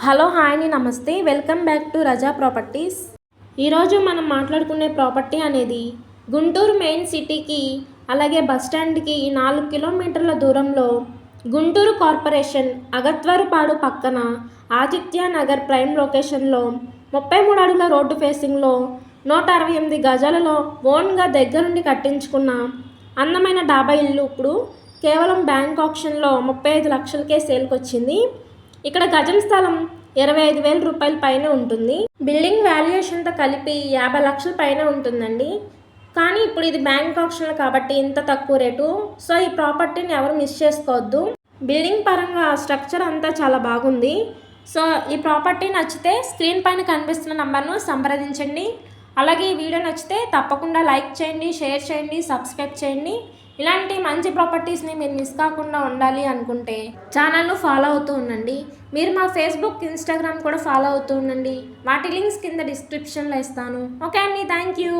Hello hi నమస్తే. Welcome back to Raza properties. ఈరోజు మనం మాట్లాడుకునే ప్రాపర్టీ అనేది గుంటూరు మెయిన్ సిటీకి అలాగే బస్ స్టాండ్కి నాలుగు కిలోమీటర్ల దూరంలో గుంటూరు కార్పొరేషన్ అగత్వరపాడు పక్కన ఆదిత్య నగర్ ప్రైమ్ లొకేషన్లో ముప్పై మూడు అడుగుల రోడ్డు ఫేసింగ్లో నూట అరవై ఎనిమిది గజాలలో ఓన్గా దగ్గరుండి కట్టించుకున్న అందమైన డాబా ఇల్లు ఇప్పుడు కేవలం బ్యాంక్ ఆప్షన్లో ముప్పై ఐదు లక్షలకే సేల్కి వచ్చింది ఇక్కడ గజం స్థలం ఇరవై ఐదు వేల రూపాయల పైన ఉంటుంది. బిల్డింగ్ వాల్యుయేషన్తో కలిపి యాభై లక్షల పైన ఉంటుందండి. కానీ ఇప్పుడు ఇది బ్యాంక్ ఆప్షన్లు కాబట్టి ఇంత తక్కువ రేటు. సో ఈ ప్రాపర్టీని ఎవరు మిస్ చేసుకోవద్దు. బిల్డింగ్ పరంగా స్ట్రక్చర్ అంతా చాలా బాగుంది. సో ఈ ప్రాపర్టీ నచ్చితే స్క్రీన్ పైన కనిపిస్తున్న నంబర్ను సంప్రదించండి. అలాగే ఈ వీడియో నచ్చితే తప్పకుండా లైక్ చేయండి షేర్ చేయండి సబ్స్క్రైబ్ చేయండి. ఇలాంటి మంచి ప్రాపర్టీస్ని మీరు మిస్ కాకుండా ఉండాలి అనుకుంటే ఛానల్ను ఫాలో అవుతూ ఉండండి. మీరు మా ఫేస్బుక్ ఇన్స్టాగ్రామ్ కూడా ఫాలో అవుతూ ఉండండి. వాటి లింక్స్ కింద డిస్క్రిప్షన్లో ఇస్తాను. ఓకే అండి థ్యాంక్ యూ.